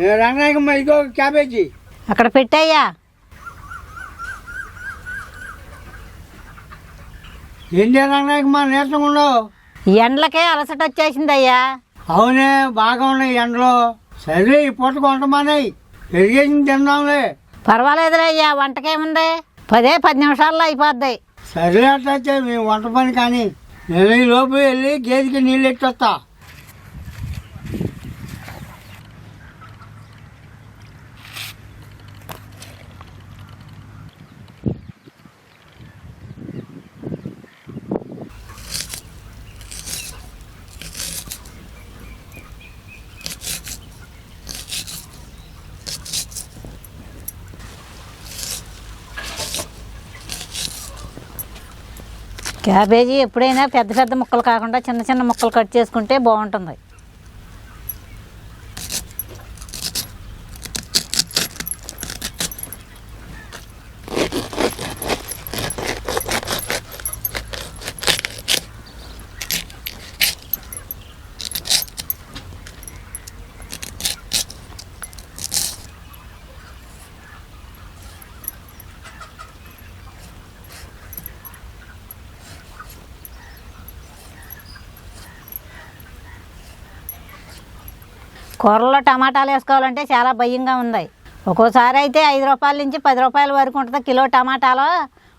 రంగనాయకమ్మ ఇదిగో క్యాబేజీ. అక్కడ పెట్టాయ్యా. ఏంటి రంగనాయకమ్మ నీరసంగా ఉండవు ఎండలకే అలసట వచ్చేసిందయ్యా. అవునే బాగా ఉన్నాయి ఎండలో. సరే ఈ పూట కొంటమానాయి పెరిగేసింది తిందాంలే. పర్వాలేదులే అయ్యా వంటకేముంది? పదే పది నిమిషాల్లో అయిపోద్ది. సరే అట్లయితే మేము వంట పని కానీ. నేను ఈ లోపు వెళ్ళి గేదెకి నీళ్ళు ఎట్టొస్తా క్యాబేజీ ఎప్పుడైనా పెద్ద పెద్ద ముక్కలు కాకుండా చిన్న చిన్న ముక్కలు కట్ చేసుకుంటే బాగుంటుంది. కూరల్లో టమాటాలు వేసుకోవాలంటే చాలా భయంగా ఉంది. ఒక్కోసారి అయితే ఐదు రూపాయల నుంచి పది రూపాయల వరకు ఉంటుంది కిలో టమాటాలు.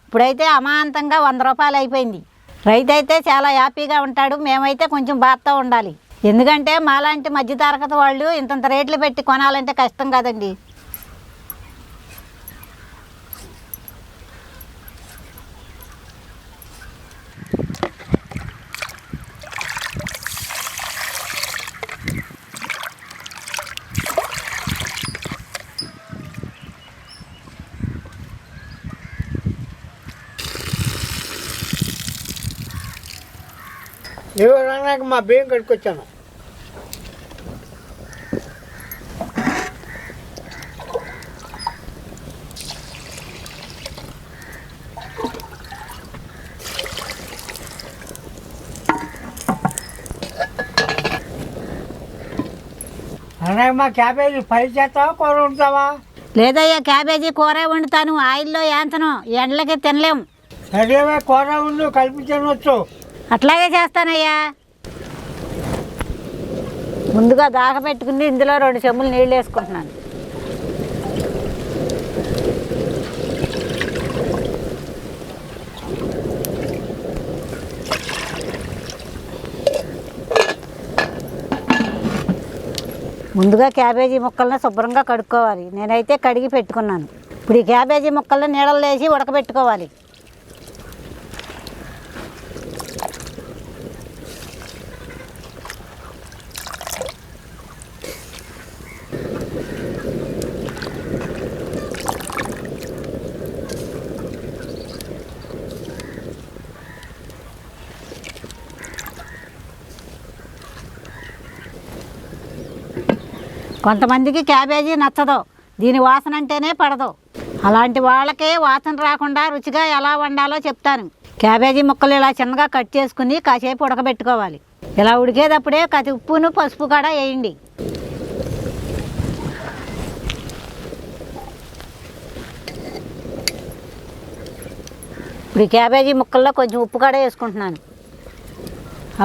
ఇప్పుడైతే అమాంతంగా వంద రూపాయలు అయిపోయింది. రైతు అయితే చాలా హ్యాపీగా ఉంటాడు. మేమైతే కొంచెం బాధతో ఉండాలి. ఎందుకంటే మాలాంటి మధ్య తరగతి వాళ్ళు ఇంతంత రేట్లు పెట్టి కొనాలంటే కష్టం కదండి. ఏవో రంగనాయకమ్మ బియ్యం కట్టుకొచ్చాను రంగనాయకమ్మ క్యాబేజీ ఫ్రై చేస్తావా కూర ఉంటావా లేదయ్యా క్యాబేజీ కూర వండుతాను. ఆయిల్లో ఏంచను ఎండలకి తినలేం. సరేవే కూర ఉండు కలిపి తినవచ్చు అట్లాగే చేస్తానయ్యా. ముందుగా దాగ పెట్టుకుని ఇందులో రెండు చెమ్ములు నీళ్ళు వేసుకుంటున్నాను. ముందుగా క్యాబేజీ ముక్కల్ని శుభ్రంగా కడుక్కోవాలి. నేనైతే కడిగి పెట్టుకున్నాను. ఇప్పుడు ఈ క్యాబేజీ ముక్కల్ని నీడలు వేసి ఉడకబెట్టుకోవాలి. కొంతమందికి క్యాబేజీ నచ్చదు. దీని వాసన అంటేనే పడదు. అలాంటి వాళ్ళకే వాసన రాకుండా రుచిగా ఎలా వండాలో చెప్తాను. క్యాబేజీ ముక్కలు ఇలా చిన్నగా కట్ చేసుకుని కాసేపు ఉడకబెట్టుకోవాలి. ఇలా ఉడికేటప్పుడే కతి ఉప్పును పసుపు కూడా వేయండి. ఇప్పుడు క్యాబేజీ ముక్కల్లో కొంచెం ఉప్పు కూడా వేసుకుంటున్నాను.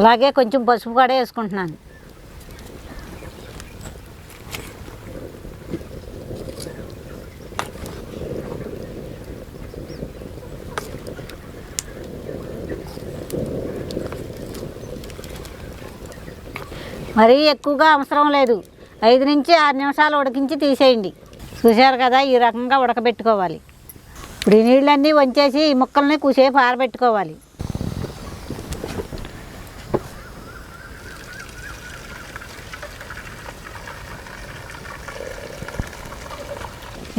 అలాగే కొంచెం పసుపు కూడా వేసుకుంటున్నాను. మరీ ఎక్కువగా అవసరం లేదు. ఐదు నుంచి ఆరు నిమిషాలు ఉడికించి తీసేయండి. చూశారు కదా ఈ రకంగా ఉడకబెట్టుకోవాలి. ఇప్పుడు ఈ నీళ్ళన్నీ వంచేసి ఈ ముక్కల్ని కూసేపు ఆరబెట్టుకోవాలి.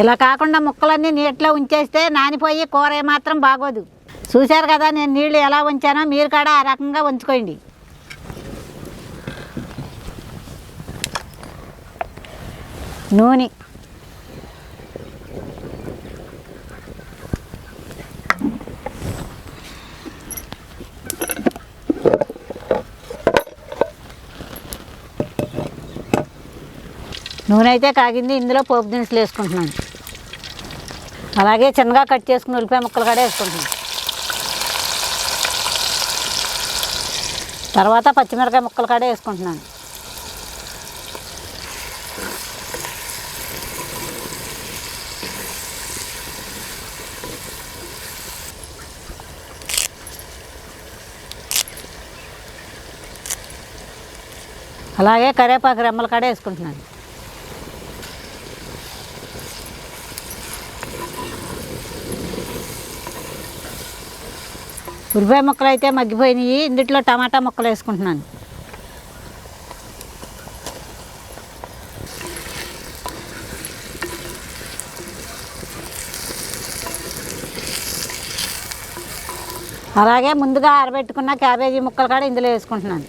ఇలా కాకుండా ముక్కలన్నీ నీటిలో ఉంచేస్తే నానిపోయి కూర ఏమాత్రం బాగోదు. చూశారు కదా నేను నీళ్ళు ఎలా ఉంచానో మీరు కూడా ఆ రకంగా ఉంచుకోండి నూనె. నూనె అయితే కాగింది. ఇందులో పోపు దినుసులు వేసుకుంటున్నాను. అలాగే చిన్నగా కట్ చేసుకుని ఉల్లిపాయ ముక్కలు కూడా వేసుకుంటున్నాను. తర్వాత పచ్చిమిరకాయ ముక్కలు కూడా వేసుకుంటున్నాను. అలాగే కరివేపాకు రెమ్మలు కాడ వేసుకుంటున్నాను. ఉరిపాయ ముక్కలు అయితే మగ్గిపోయినాయి. ఇందుట్లో టమాటా ముక్కలు వేసుకుంటున్నాను. అలాగే ముందుగా ఆరబెట్టుకున్న క్యాబేజీ ముక్కలు కూడా ఇందులో వేసుకుంటున్నాను.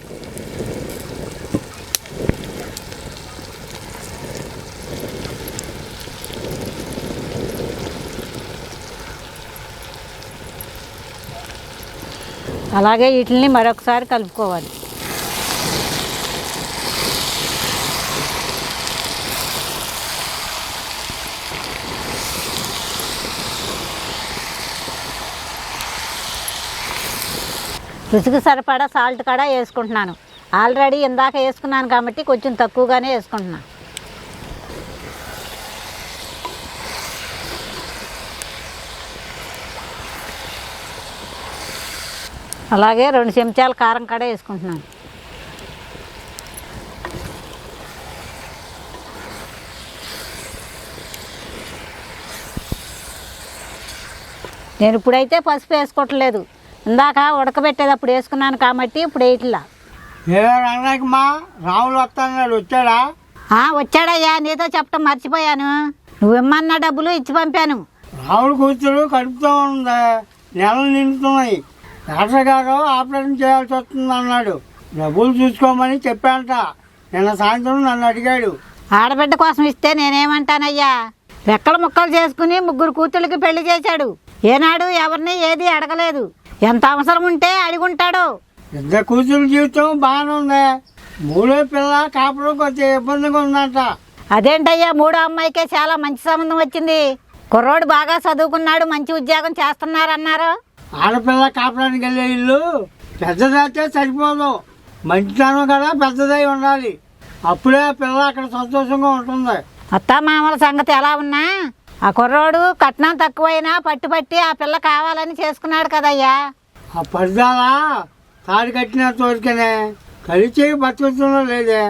అలాగే వీటిని మరొకసారి కలుపుకోవాలి. రుచికి సరిపడా సాల్ట్ కూడా వేసుకుంటున్నాను. ఆల్రెడీ ఇందాక వేసుకున్నాను కాబట్టి కొంచెం తక్కువగానే వేసుకుంటున్నాను. అలాగే రెండు చెంచాల కారం కూడా వేసుకుంటున్నాను. నేను ఇప్పుడైతే పసుపు వేసుకోవట్లేదు. ఇందాక ఉడకబెట్టేటప్పుడు వేసుకున్నాను కాబట్టి ఇప్పుడు వేయట్లా. రాములు వస్తాడు వచ్చాడా? వచ్చాడయ్యా నీతో చెప్పటం మర్చిపోయాను. నువ్విమ్మన్న డబ్బులు ఇచ్చి పంపాను. రాముడు కూతురు కడుపుతూ ఉంది నెలలు నిండుతున్నాయి. డాక్టర్ గారు ఆపరేషన్ చేయాల్సి వస్తుంది అన్నాడు. డబ్బులు చూసుకోమని చెప్పాంట. నిన్న సాయంత్రం నన్ను అడిగాడు. ఆడబిడ్డ కోసం ఇస్తే నేనేమంటానయ్యా? రెక్కల ముక్కలు చేసుకుని ముగ్గురు కూతుళ్ళకి పెళ్ళి చేశాడు. ఏనాడు ఎవరిని ఏది అడగలేదు. ఎంత అవసరం ఉంటే అడిగుంటాడు. ఇద్దరు కూతురు జీవితం బాగానే ఉంది. మూడో పిల్ల కాపురం కొంచెం ఇబ్బందిగా ఉందంట. అదేంటయ్యా? మూడో అమ్మాయికే చాలా మంచి సంబంధం వచ్చింది. కుర్రోడు బాగా చదువుకున్నాడు మంచి ఉద్యోగం చేస్తున్నారన్నారు. ఆడపిల్ల కాపురానికి వెళ్ళే ఇల్లు పెద్దదైతే సరిపోదు. మంచితనం కదా పెద్దదై ఉండాలి. అప్పుడే ఆ పిల్ల అక్కడ సంతోషంగా ఉంటుంది. అత్త మామల సంగతి ఎలా ఉన్నా? ఆ కుర్రోడు కట్నం తక్కువైనా పట్టు పట్టి ఆ పిల్ల కావాలని చేసుకున్నాడు కదయ్యా. ఆ పరదాల తాడు కట్టిన తోరికనే కలిసి బతుకుతుందో లేదే.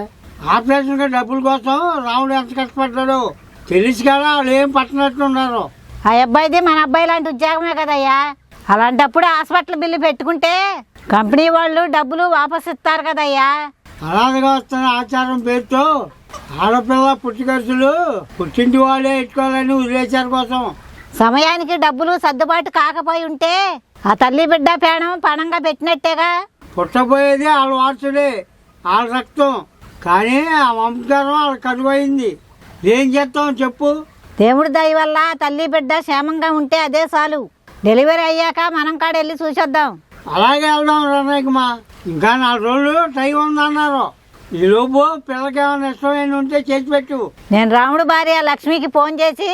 ఆపరేషన్కి డబ్బుల కోసం రాముడు ఎంత కష్టపడ్డాడు తెలిసి కదా వాళ్ళు ఏం పట్టనట్టు ఉన్నారు ఆ అబ్బాయిది మన అబ్బాయి లాంటి ఉద్యోగమే కదయ్యా. అలాంటప్పుడు హాస్పిటల్ బిల్లు పెట్టుకుంటే కంపెనీ వాళ్ళు డబ్బులు వాపస్ ఇస్తారు కదయ్యా. అనాథగా వస్తున్న ఆచారం పేరుతో ఆడపిల్ల పుట్టుకర్సులు పుట్టింటి వాళ్ళే ఎట్టుకోవాలని వదిలేశారు కోసం. సమయానికి డబ్బులు సర్దుబాటు కాకపోయి ఉంటే ఆ తల్లి బిడ్డ పేణం పణంగా పెట్టినట్టేగా? పుట్టబోయేది వాళ్ళ వారసుడే వాళ్ళ రక్తం. కానీ ఆ వంశకారం వాళ్ళ కరువైంది. ఏం చేస్తాం చెప్పు? దేవుడి దయ వల్ల తల్లి బిడ్డ క్షేమంగా ఉంటే అదే చాలు. డెలివరీ అయ్యాక మనం కాడ వెళ్ళి చూసొద్దాం. అలాగే వెళ్దాం రణయ్యకమ్మా ఇంకా నాలుగు రోజులు టైం ఉందన్నారు. ఈ లోపు పిల్లకి ఏమైనా ఇష్టమైన ఉంటే చేసి పెట్టు. నేను రాముడు భార్య లక్ష్మికి ఫోన్ చేసి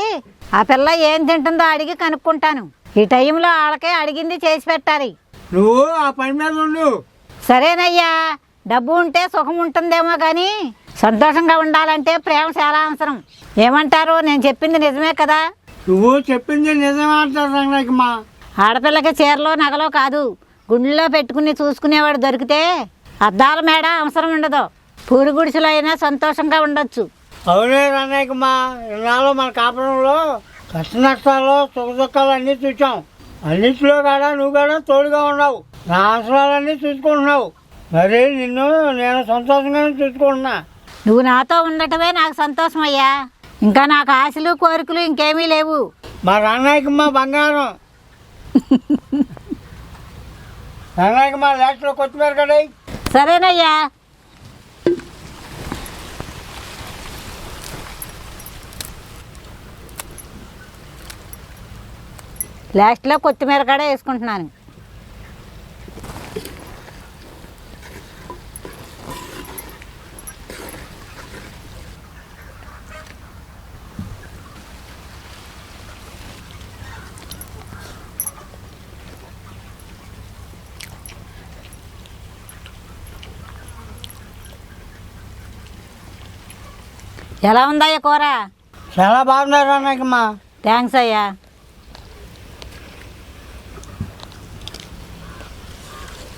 ఆ పిల్ల ఏం తింటుందో అడిగి కనుక్కుంటాను. ఈ టైంలో వాళ్ళకే అడిగింది చేసి పెట్టాలి. నువ్వు ఆ పని మీద ఉండు. సరేనయ్యా డబ్బు ఉంటే సుఖం ఉంటుందేమో కానీ సంతోషంగా ఉండాలంటే ప్రేమ చాలా అవసరం. ఏమంటారు నేను చెప్పింది నిజమే కదా? నువ్వు చెప్పింది నిజమే అంటారు రంగనాయకమ్మా ఆడపిల్లకి చీరలో నగలో కాదు. గుండెలో పెట్టుకుని చూసుకునేవాడు దొరికితే అద్దాల మేడ అవసరం ఉండదు. పూరి గుడిసెలో అయినా సంతోషంగా ఉండొచ్చు. అవునే రణయ్యకమ్మా ఇన్నాళ్ళు మన కాపురంలో కష్ట నష్టాలు సుఖ దుఃఖాలు అన్నీ చూసాం అన్నింటిలో కూడా నువ్వు కూడా తోడుగా ఉన్నావు. నా అవసరాలన్నీ చూసుకుంటున్నావు. మరి నిన్ను నేను సంతోషంగానే చూసుకుంటున్నా. నువ్వు నాతో ఉండటమే నాకు సంతోషం అయ్యా ఇంకా నాకు ఆశలు కోరికలు ఇంకేమీ లేవు. మా రణాయకమ్మ బంగారం. రణాయకమ్మ లాస్ట్లో కొత్తిమీర కడాయి సరేనయ్యా. లాస్ట్లో కొత్తిమీర కూడా వేసుకుంటున్నాను. ఎలా ఉందయ్యా కూర? చాలా బాగున్నారు అన్నయ్యకమ్మా థ్యాంక్స్ అయ్యా.